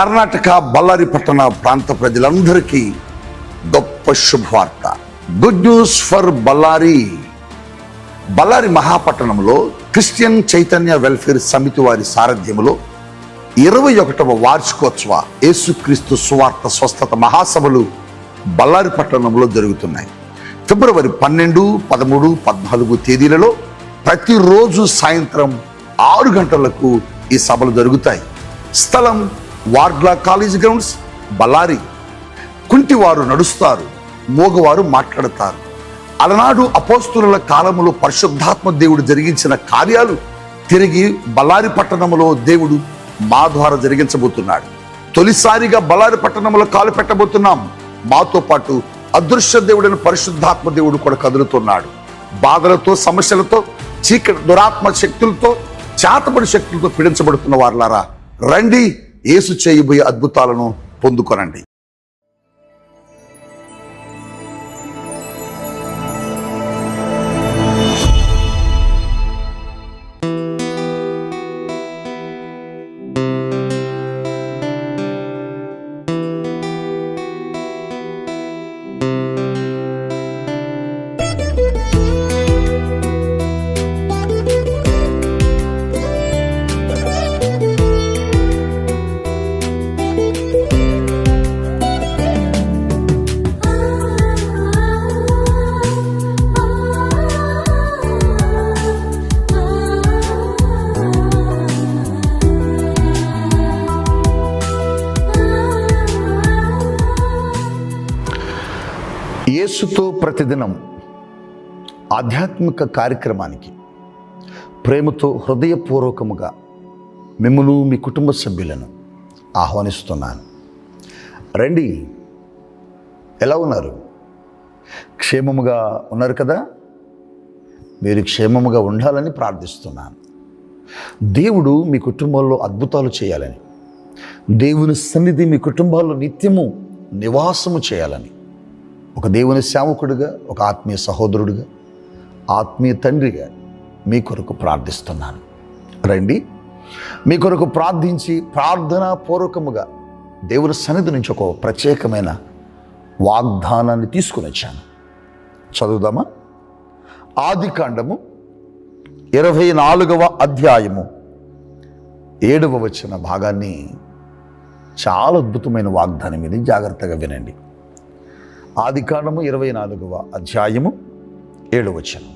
కర్ణాటక బళ్ళారి పట్టణ ప్రాంత ప్రజలందరికీ గొప్ప శుభవార్త. Good news for Bellary Bellary మహాపట్టణంలో Christian Chaitanya welfare Samiti వారి సారథ్యంలో ఇరవై ఒకటవ వార్షికోత్సవ యేసుక్రీస్తు సువార్త స్వస్థత మహాసభలు బళ్ళారి పట్టణంలో జరుగుతున్నాయి. ఫిబ్రవరి పన్నెండు పదమూడు పద్నాలుగు తేదీలలో ప్రతిరోజు సాయంత్రం ఆరు గంటలకు ఈ సభలు జరుగుతాయి. స్థలం వార్డ్లా కాలేజ్ గ్రౌండ్స్ బళ్ళారి. కుంటివారు నడుస్తారు మోగవారు మాట్లాడతారు. అలనాడు అపోస్తుల కాలంలో పరిశుద్ధాత్మ దేవుడు జరిగించిన కార్యాలు తిరిగి బళ్ళారి పట్టణములో దేవుడు మా ద్వారా జరిగించబోతున్నాడు. తొలిసారిగా బళ్ళారి పట్టణంలో కాలు పెట్టబోతున్నాం. మాతో పాటు అదృశ్య దేవుడైన పరిశుద్ధాత్మ దేవుడు కూడా కదులుతున్నాడు. బాధలతో సమస్యలతో చీకటి దురాత్మ శక్తులతో చేతబడి శక్తులతో పీడించబడుతున్న వారులారా రండి ఏసు చేయబోయే అద్భుతాలను పొందుకొనండి. యేసుతో ప్రతిదినం ఆధ్యాత్మిక కార్యక్రమానికి ప్రేమతో హృదయపూర్వకముగా మిమ్మల్ని మీ కుటుంబ సభ్యులను ఆహ్వానిస్తున్నాను. రండి. ఎలా ఉన్నారు? క్షేమముగా ఉన్నారు కదా? మీరు క్షేమముగా ఉండాలని ప్రార్థిస్తున్నాను. దేవుడు మీ కుటుంబంలో అద్భుతాలు చేయాలని దేవుని సన్నిధి మీ కుటుంబాల్లో నిత్యము నివాసము చేయాలని ఒక దేవుని సేవకుడిగా ఒక ఆత్మీయ సహోదరుడిగా ఆత్మీయ తండ్రిగా మీ కొరకు ప్రార్థిస్తున్నాను. రండి. మీ కొరకు ప్రార్థించి ప్రార్థనా పూర్వకముగా దేవుని సన్నిధి నుంచి ఒక ప్రత్యేకమైన వాగ్దానాన్ని తీసుకుని వచ్చాను. చదువుదామా? ఆది కాండము ఇరవై నాలుగవ అధ్యాయము ఏడవ వచ్చిన భాగాన్ని చాలా అద్భుతమైన వాగ్దానం ఇది. జాగ్రత్తగా వినండి. ఆది కాండము ఇరవై నాలుగవ అధ్యాయము ఏడు వచనం.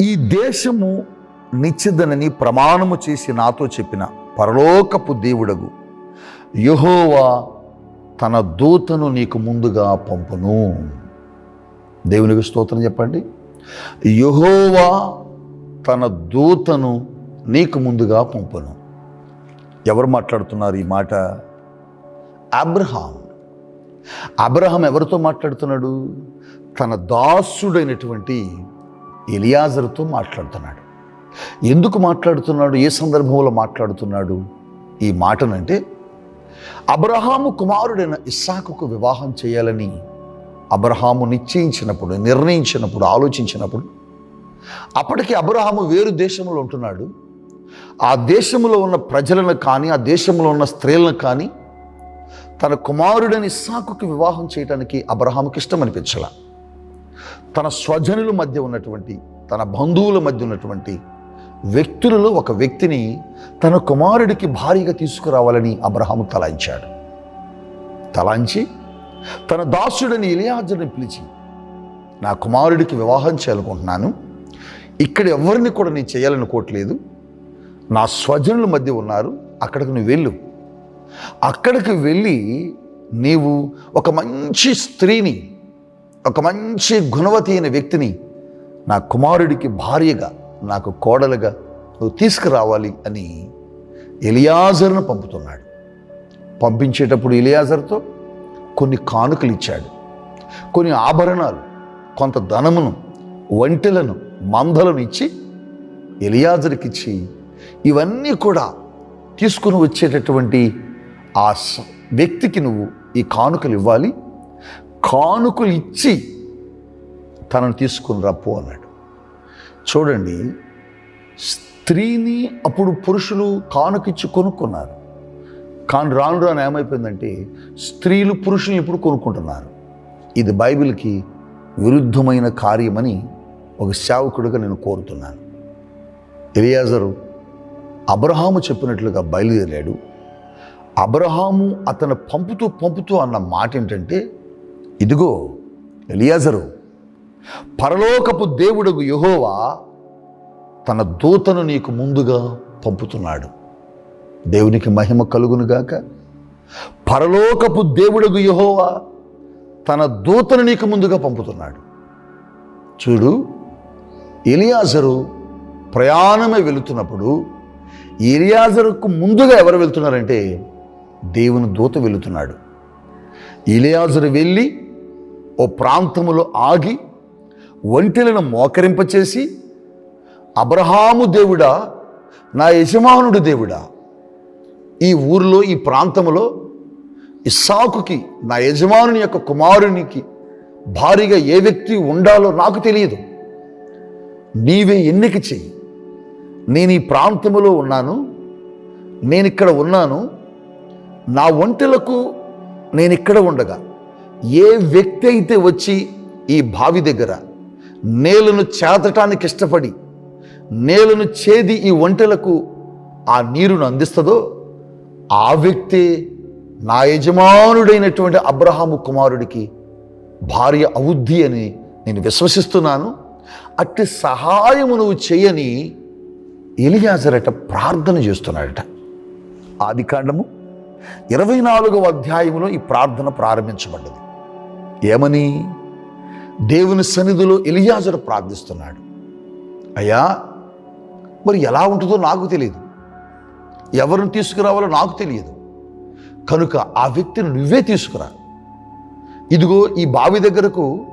ఈ దేశము నిశ్చిదనని ప్రమాణము చేసి నాతో చెప్పిన పరలోకపు దేవుడగు యహోవా తన దూతను నీకు ముందుగా పంపును. దేవునికి స్తోత్రం చెప్పండి. యహోవా తన దూతను నీకు ముందుగా పంపును. ఎవరు మాట్లాడుతున్నారు ఈ మాట? అబ్రహాం అబ్రహం ఎవరితో మాట్లాడుతున్నాడు? తన దాసుడైనటువంటి ఎలియాజర్తో మాట్లాడుతున్నాడు. ఎందుకు మాట్లాడుతున్నాడు? ఏ సందర్భంలో మాట్లాడుతున్నాడు? ఈ మాటనంటే అబ్రహాము కుమారుడైన ఇస్సాకుకు వివాహం చేయాలని అబ్రహాము నిశ్చయించినప్పుడు నిర్ణయించినప్పుడు ఆలోచించినప్పుడు అప్పటికి అబ్రహాము వేరు దేశంలో ఉంటున్నాడు. ఆ దేశంలో ఉన్న ప్రజలను కానీ ఆ దేశంలో ఉన్న స్త్రీలను కానీ తన కుమారుడని ఇస్సాకుకి వివాహం చేయడానికి అబ్రహాముకి ఇష్టం అనిపించాల. తన స్వజనుల మధ్య ఉన్నటువంటి తన బంధువుల మధ్య ఉన్నటువంటి వ్యక్తులలో ఒక వ్యక్తిని తన కుమారుడికి భారీగా తీసుకురావాలని అబ్రహాము తలాయించాడు. తలాంచి తన దాసుడని ఇలియాజుని పిలిచి నా కుమారుడికి వివాహం చేయాలనుకుంటున్నాను. ఇక్కడ ఎవరిని కూడా నేను చేయాలనుకోవట్లేదు. నా స్వజనుల మధ్య ఉన్నారు. అక్కడికి నువ్వు వెళ్ళు. అక్కడికి వెళ్ళి నీవు ఒక మంచి స్త్రీని ఒక మంచి గుణవతి అయిన వ్యక్తిని నా కుమారుడికి భార్యగా నాకు కోడలుగా నువ్వు తీసుకురావాలి అని ఎలియాజర్ను పంపుతున్నాడు. పంపించేటప్పుడు ఎలియాజర్తో కొన్ని కానుకలు ఇచ్చాడు. కొన్ని ఆభరణాలు కొంత ధనమును ఒంటెలను మందలను ఇచ్చి ఎలియాజర్కిచ్చి ఇవన్నీ కూడా తీసుకుని వచ్చేటటువంటి ఆ వ్యక్తికి నువ్వు ఈ కానుకలు ఇవ్వాలి. కానుకలు ఇచ్చి తనను తీసుకుని రప్పు అన్నాడు. చూడండి స్త్రీని అప్పుడు పురుషులు కానుకిచ్చి కొనుక్కున్నారు. కానీ రాను రాను ఏమైపోయిందంటే స్త్రీలు పురుషులు ఇప్పుడు కొనుక్కుంటున్నారు. ఇది బైబిల్కి విరుద్ధమైన కార్యమని ఒక సేవకుడిగా నేను కోరుతున్నాను. ఎలియాజరు అబ్రహాము చెప్పినట్లుగా బయలుదేరాడు. అబ్రహాము అతను పంపుతూ పంపుతూ అన్న మాట ఏంటంటే ఇదిగో ఎలియాజరు పరలోకపు దేవుడు యహోవా తన దూతను నీకు ముందుగా పంపుతున్నాడు. దేవునికి మహిమ కలుగునుగాక పరలోకపు దేవుడుగు యహోవా తన దూతను నీకు ముందుగా పంపుతున్నాడు. చూడు ఎలియాజరు ప్రయాణమే వెళుతున్నప్పుడు ఎలియాజరుకు ముందుగా ఎవరు వెళ్తున్నారంటే దేవుని దూత వెళుతున్నాడు. ఎలియాజరు వెళ్ళి ఓ ప్రాంతములో ఆగి ఒంటెలను మోకరింపచేసి అబ్రహాము దేవుడా నా యజమానుడు దేవుడా ఈ ఊరిలో ఈ ప్రాంతంలో ఇస్సాకుకి నా యజమానుని యొక్క కుమారునికి భారీగా ఏ వ్యక్తి ఉండాలో నాకు తెలియదు. నీవే ఎన్నిక చెయ్యి. నేను ఈ ప్రాంతంలో ఉన్నాను. నేను ఇక్కడ ఉన్నాను. నా ఒంటెలకు నేను ఇక్కడ ఉండగా ఏ వ్యక్తి అయితే వచ్చి ఈ బావి దగ్గర నేలను చేదటానికి ఇష్టపడి నేలను చేది ఈ ఒంటెలకు ఆ నీరును అందిస్తుందో ఆ వ్యక్తే నా యజమానుడైనటువంటి అబ్రహాము కుమారుడికి భార్య అవుద్ది అని నేను విశ్వసిస్తున్నాను. అట్టి సహాయము నువ్వు చేయని ఎలియాజరట ప్రార్థన చేస్తున్నాడట. ఆది కాండము ఇరవై నాలుగవ అధ్యాయంలో ఈ ప్రార్థన ప్రారంభించబడ్డది. ఏమని? దేవుని సన్నిధిలో ఎలియాజరు ప్రార్థిస్తున్నాడు. అయ్యా మరి ఎలా ఉంటుందో నాకు తెలియదు. ఎవరిని తీసుకురావాలో నాకు తెలియదు. కనుక ఆ వ్యక్తిని నువ్వే తీసుకురా. ఇదిగో ఈ బావి దగ్గరకు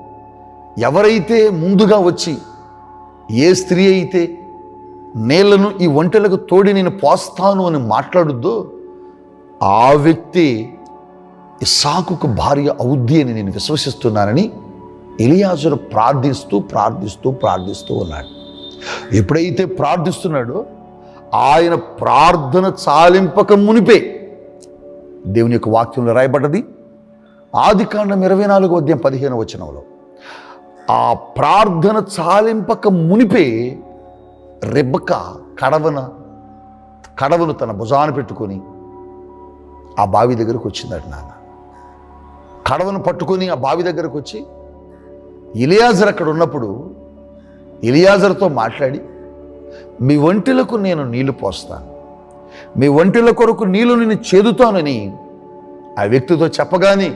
ఎవరైతే ముందుగా వచ్చి ఏ స్త్రీ అయితే నేలను ఈ ఒంటెలకు తోడి నేను పోస్తాను అని మాట్లాడుద్దో ఆ వ్యక్తి ఇస్సాకుకు భార్య అవుద్ది అని నేను విశ్వసిస్తున్నానని ఇలియాజును ప్రార్థిస్తూ ప్రార్థిస్తూ ప్రార్థిస్తూ ఉన్నాడు. ఎప్పుడైతే ప్రార్థిస్తున్నాడో ఆయన ప్రార్థన చాలింపక మునిపే దేవుని యొక్క వాక్యంలో రాయబడ్డది. ఆది కాండం ఇరవై నాలుగు అధ్యాయం పదిహేను వచనంలో ఆ ప్రార్థన చాలింపక మునిపే రెబ్బక కడవన కడవను తన భుజాన పెట్టుకొని ఆ బావి దగ్గరకు వచ్చిందట నాన్న. కడవను పట్టుకొని ఆ బావి దగ్గరకు వచ్చి ఇలియాజర్ అక్కడ ఉన్నప్పుడు ఇలియాజర్తో మాట్లాడి మీ ఒంటిలకు నేను నీళ్ళు పోస్తాను. మీ ఒంటిల కొరకు నీళ్ళు నేను చేదుతానని ఆ వ్యక్తితో చెప్పగానే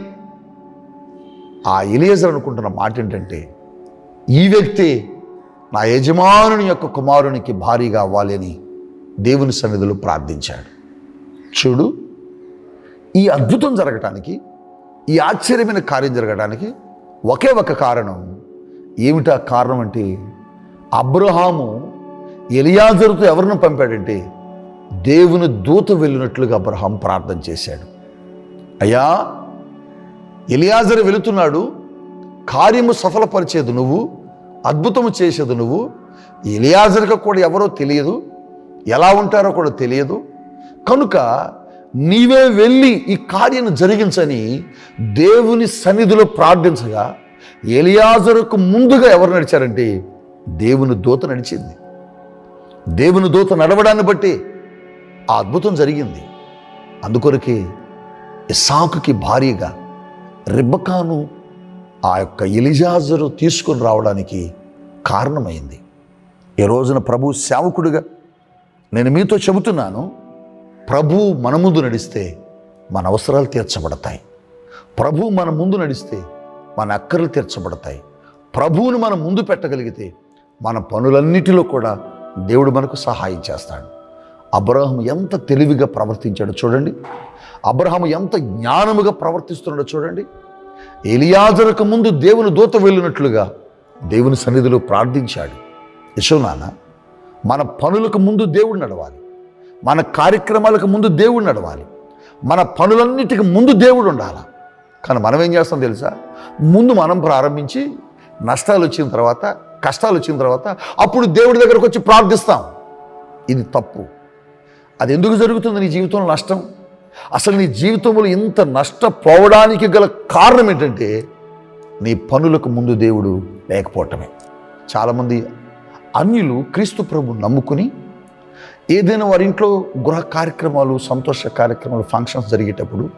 ఆ ఇలియజర్ అనుకుంటున్న మాట ఏంటంటే ఈ వ్యక్తి నా యజమానుని యొక్క కుమారునికి భారీగా అవ్వాలి అని దేవుని సన్నిధిలో ప్రార్థించాడు. చూడు ఈ అద్భుతం జరగటానికి ఈ ఆశ్చర్యమైన కార్యం జరగడానికి ఒకే ఒక కారణం. ఏమిటా కారణం అంటే అబ్రహాము ఎలియాజరుతో ఎవరిని పంపాడంటే దేవుని దూత వెళ్ళినట్లుగా అబ్రహాం ప్రార్థన చేశాడు. అయ్యా ఎలియాజరు వెళుతున్నాడు కార్యము సఫలపరిచేది నువ్వు అద్భుతము చేసేది నువ్వు ఎలియాజరుగా కూడా ఎవరో తెలియదు ఎలా ఉంటారో కూడా తెలియదు. కనుక నీవే వెళ్ళి ఈ కార్యం జరిగించని దేవుని సన్నిధిలో ప్రార్థించగా ఎలియాజరుకు ముందుగా ఎవరు నడిచారంటే దేవుని దూత నడిచింది. దేవుని దూత నడవడాన్ని బట్టి ఆ అద్భుతం జరిగింది. అందుకొరకే ఇసాకుకి భారీగా రిబ్బకాను ఆ యొక్క ఎలిజాజరు తీసుకొని రావడానికి కారణమైంది. ఈ రోజున ప్రభు సేవకుడిగా నేను మీతో చెబుతున్నాను ప్రభు మన ముందు నడిస్తే మన అవసరాలు తీర్చబడతాయి. ప్రభు మన ముందు నడిస్తే మన అక్కర్లు తీర్చబడతాయి. ప్రభువును మనం ముందు పెట్టగలిగితే మన పనులన్నిటిలో కూడా దేవుడు మనకు సహాయం చేస్తాడు. అబ్రహం ఎంత తెలివిగా ప్రవర్తించాడో చూడండి. అబ్రహం ఎంత జ్ఞానముగా ప్రవర్తిస్తున్నాడో చూడండి. ఎలియాజరకు ముందు దేవుని దూత వెళ్ళినట్లుగా దేవుని సన్నిధిలో ప్రార్థించాడు. యశోనాన్న మన పనులకు ముందు దేవుడు నడవాలి. మన కార్యక్రమాలకు ముందు దేవుడు నడవాలి. మన పనులన్నిటికి ముందు దేవుడు ఉండాలి? కానీ మనం ఏం చేస్తాం తెలుసా? ముందు మనం ప్రారంభించి నష్టాలు వచ్చిన తర్వాత కష్టాలు వచ్చిన తర్వాత అప్పుడు దేవుడి దగ్గరకు వచ్చి ప్రార్థిస్తాం. ఇది తప్పు. అది ఎందుకు జరుగుతుంది? నీ జీవితంలో నష్టం? అసలు నీ జీవితంలో ఇంత నష్టపోవడానికి గల కారణం ఏంటంటే నీ పనులకు ముందు దేవుడు లేకపోవటమే. చాలామంది అన్యులు క్రీస్తు ప్రభు నమ్ముకుని ఏదైనా వారి ఇంట్లో గృహ కార్యక్రమాలు సంతోష కార్యక్రమాలు ఫంక్షన్స్ జరిగేటప్పుడు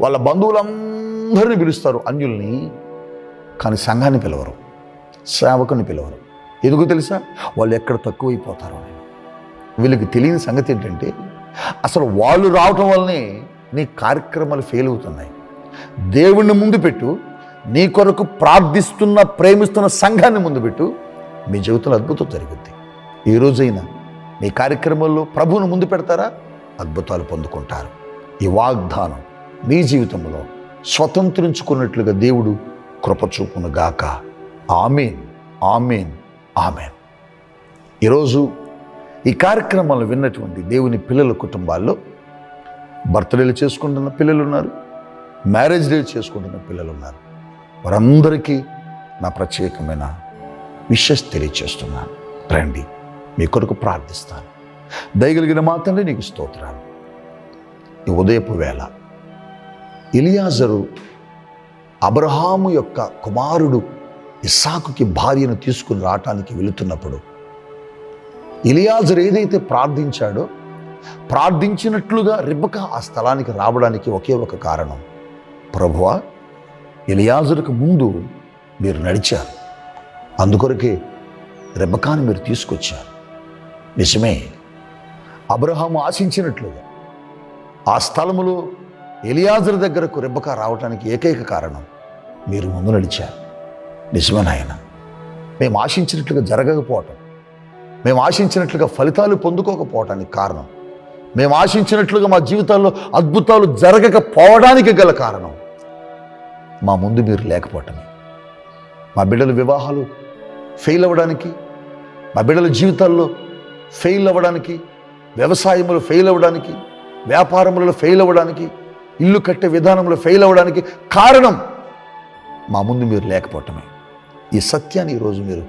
వాళ్ళ బంధువులందరినీ పిలుస్తారు అన్యుల్ని కానీ సంఘాన్ని పిలవరు సేవకుని పిలవరు. ఎందుకు తెలుసా? వాళ్ళు ఎక్కడ తక్కువైపోతారో అని. వీళ్ళకి తెలియని సంగతి ఏంటంటే అసలు వాళ్ళు రావటం వల్లనే నీ కార్యక్రమాలు ఫెయిల్ అవుతున్నాయి. దేవుణ్ణి ముందు పెట్టు నీ కొరకు ప్రార్థిస్తున్న ప్రేమిస్తున్న సంఘాన్ని ముందు పెట్టు మీ జీవితంలో అద్భుతం జరుగుద్ది. ఈ రోజైనా మీ కార్యక్రమంలో ప్రభువును ముందు పెడతారా? అద్భుతాలు పొందుకుంటారు. ఈ వాగ్దానం మీ జీవితంలో స్వతంత్రించుకున్నట్లుగా దేవుడు కృపచూపును గాక. Amen amen amen. ఈరోజు ఈ కార్యక్రమాలు విన్నటువంటి దేవుని పిల్లల కుటుంబాల్లో బర్త్డేలు చేసుకుంటున్న పిల్లలు ఉన్నారు మ్యారేజ్ డే చేసుకుంటున్న పిల్లలు ఉన్నారు. వారందరికీ నా ప్రత్యేకమైన విషెస్ తెలియచేస్తున్నాను రండి. మీ కొరకు ప్రార్థిస్తాను. దయగలిగిన మాత్రమే నీకు స్తోత్రాలు. ఈ ఉదయపు వేళ ఇలియాజరు అబ్రహాము యొక్క కుమారుడు ఇస్సాకుకి భార్యను తీసుకుని రావటానికి వెళుతున్నప్పుడు ఇలియాజరు ఏదైతే ప్రార్థించాడో ప్రార్థించినట్లుగా రిబ్బక ఆ స్థలానికి రావడానికి ఒకే ఒక కారణం. ప్రభువా ఇలియాజరుకు ముందు మీరు నడిచారు. అందుకొరకే రెబ్బకాన్ని మీరు తీసుకొచ్చారు. నిజమే. అబ్రహాము ఆశించినట్లుగా ఆ స్థలములో ఎలియాజర్ దగ్గరకు రెబ్బక రావడానికి ఏకైక కారణం మీరు ముందు నడిచారు నిజమే నాయన. మేము ఆశించినట్లుగా జరగకపోవటం మేము ఆశించినట్లుగా ఫలితాలు పొందుకోకపోవటానికి కారణం మేము ఆశించినట్లుగా మా జీవితాల్లో అద్భుతాలు జరగకపోవడానికి గల కారణం మా ముందు మీరు లేకపోవటమే. మా బిడ్డల వివాహాలు ఫెయిల్ అవ్వడానికి మా బిడ్డల జీవితాల్లో ఫెయిల్ అవ్వడానికి వ్యవసాయంలో ఫెయిల్ అవ్వడానికి వ్యాపారములలో ఫెయిల్ అవ్వడానికి ఇల్లు కట్టే విధానంలో ఫెయిల్ అవ్వడానికి కారణం మా ముందు మీరు లేకపోవటమే. ఈ సత్యాన్ని ఈరోజు మీరు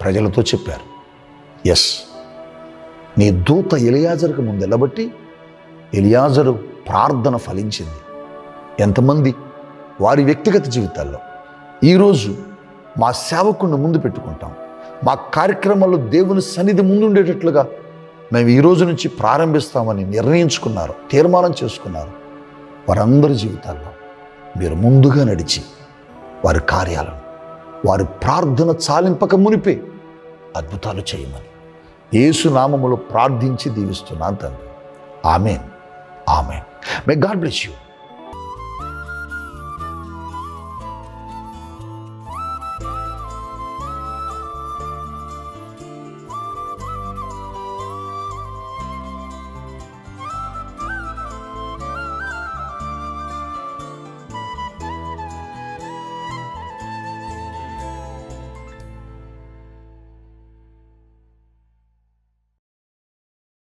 ప్రజలతో చెప్పారు. ఎస్ నీ దూత ఎలియాజరుకు ముందు నిలబట్టి ఎలియాజరు ప్రార్థన ఫలించింది. ఎంతమంది? వారి వ్యక్తిగత జీవితాల్లో. ఈరోజు మా సేవకుని ముందు పెట్టుకుంటాం. మా కార్యక్రమాల్లో దేవుని సన్నిధి ముందుండేటట్లుగా మేము ఈ రోజు నుంచి ప్రారంభిస్తామని నిర్ణయించుకున్నారు తీర్మానం చేసుకున్నారు. వారందరి జీవితాల్లో మీరు ముందుగా నడిచి వారి కార్యాలను వారి ప్రార్థన చాలింపక మునిపే అద్భుతాలు చేయమని యేసు నామములు ప్రార్థించి దీవిస్తున్నాను తండ్రి. Amen. Amen. May God bless you